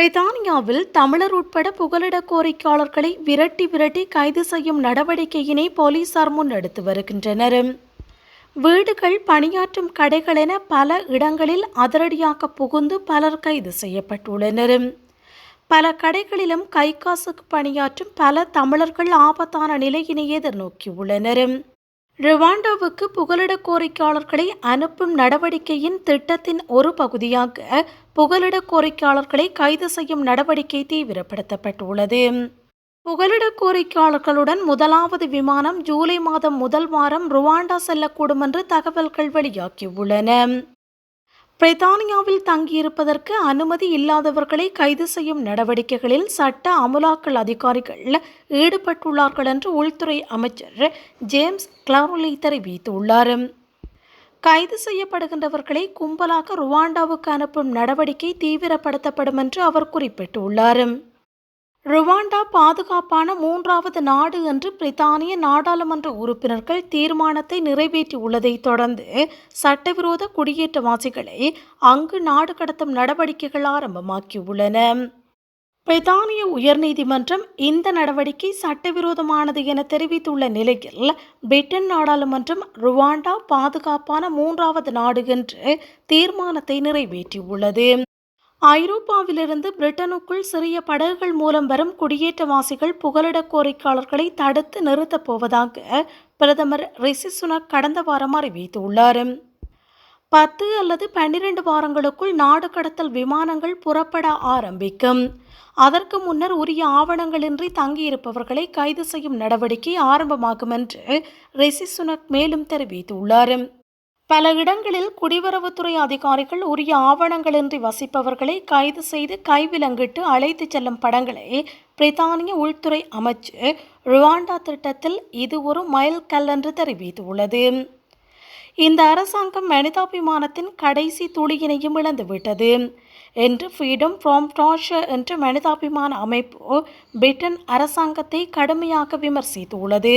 பிரித்தானியாவில் தமிழர் உட்பட புகலிட கோரிக்கையாளர்களை விரட்டி விரட்டி கைது செய்யும் நடவடிக்கையினை போலீசார் முன்னெடுத்து வருகின்றனர். வீடுகள் பணியாற்றும் கடைகள் என பல இடங்களில் அதிரடியாக புகுந்து பலர் கைது செய்யப்பட்டுள்ளனர். பல கடைகளிலும் கை காசுக்கு பணியாற்றும் பல தமிழர்கள் ஆபத்தான நிலையினை எதிர்நோக்கியுள்ளனர். ருவாண்டாவுக்கு புகலிட கோரிக்கையாளர்களை அனுப்பும் நடவடிக்கையின் திட்டத்தின் ஒரு பகுதியாக புகலிட கோரிக்கையாளர்களை கைது செய்யும் நடவடிக்கை தீவிரப்படுத்தப்பட்டுள்ளது. புகலிட கோரிக்கையாளர்களுடன் முதலாவது விமானம் ஜூலை மாதம் முதல் வாரம் ருவாண்டா செல்லக்கூடும் என்று தகவல்கள் வெளியாகியுள்ளன. பிரித்தானியாவில் தங்கியிருப்பதற்கு அனுமதி இல்லாதவர்களை கைது செய்யும் நடவடிக்கைகளில் சட்ட அமுலாக்கல் அதிகாரிகள் ஈடுபட்டுள்ளார்கள் என்று உள்துறை அமைச்சர் ஜேம்ஸ் கிளாரோலி தெரிவித்துள்ளார். கைது செய்யப்படுகின்றவர்களை கும்பலாக ருவாண்டாவுக்கு அனுப்பும் நடவடிக்கை தீவிரப்படுத்தப்படும் என்று அவர் குறிப்பிட்டுள்ளார். ருவாண்டா பாதுகாப்பான மூன்றாவது நாடு என்று பிரித்தானிய நாடாளுமன்ற உறுப்பினர்கள் தீர்மானத்தை நிறைவேற்றியுள்ளதை தொடர்ந்து சட்டவிரோத குடியேற்றவாசிகளை அங்கு நாடு கடத்தும் நடவடிக்கைகள் ஆரம்பமாக்கியுள்ளன. பிரித்தானிய உயர்நீதிமன்றம் இந்த நடவடிக்கை சட்டவிரோதமானது என தெரிவித்துள்ள நிலையில் பிரிட்டன் நாடாளுமன்றம் ருவாண்டா பாதுகாப்பான மூன்றாவது நாடு என்று தீர்மானத்தை நிறைவேற்றியுள்ளது. ஐரோப்பாவிலிருந்து பிரிட்டனுக்குள் சிறிய படகுகள் மூலம் வரும் குடியேற்றவாசிகள் புகலிட கோரிக்கையாளர்களை தடுத்து நிறுத்தப் போவதாக பிரதமர் ரிஷி சுனக் கடந்த வாரம் அறிவித்துள்ளார். பத்து அல்லது பன்னிரண்டு வாரங்களுக்குள் நாடு கடத்தல் விமானங்கள் புறப்பட ஆரம்பிக்கும். அதற்கு முன்னர் உரிய ஆவணங்களின்றி தங்கியிருப்பவர்களை கைது செய்யும் நடவடிக்கை ஆரம்பமாகும் என்று ரிஷி சுனக் மேலும் தெரிவித்துள்ளார். பல இடங்களில் குடிவரவுத்துறை அதிகாரிகள் உரிய ஆவணங்களின்றி வசிப்பவர்களை கைது செய்து கைவிலங்கிட்டு அழைத்து செல்லும் படங்களை பிரித்தானிய உள்துறை அமைச்சு ருவாண்டா திட்டத்தில் இது ஒரு மைல் கல் என்று தெரிவித்துள்ளது. இந்த அரசாங்கம் மனிதாபிமானத்தின் கடைசி துளியினையும் இழந்துவிட்டது என்று ஃப்ரீடம் ஃப்ரம் டார்ச்சர் என்ற மனிதாபிமான அமைப்பு பிரிட்டன் அரசாங்கத்தை கடுமையாக விமர்சித்துள்ளது.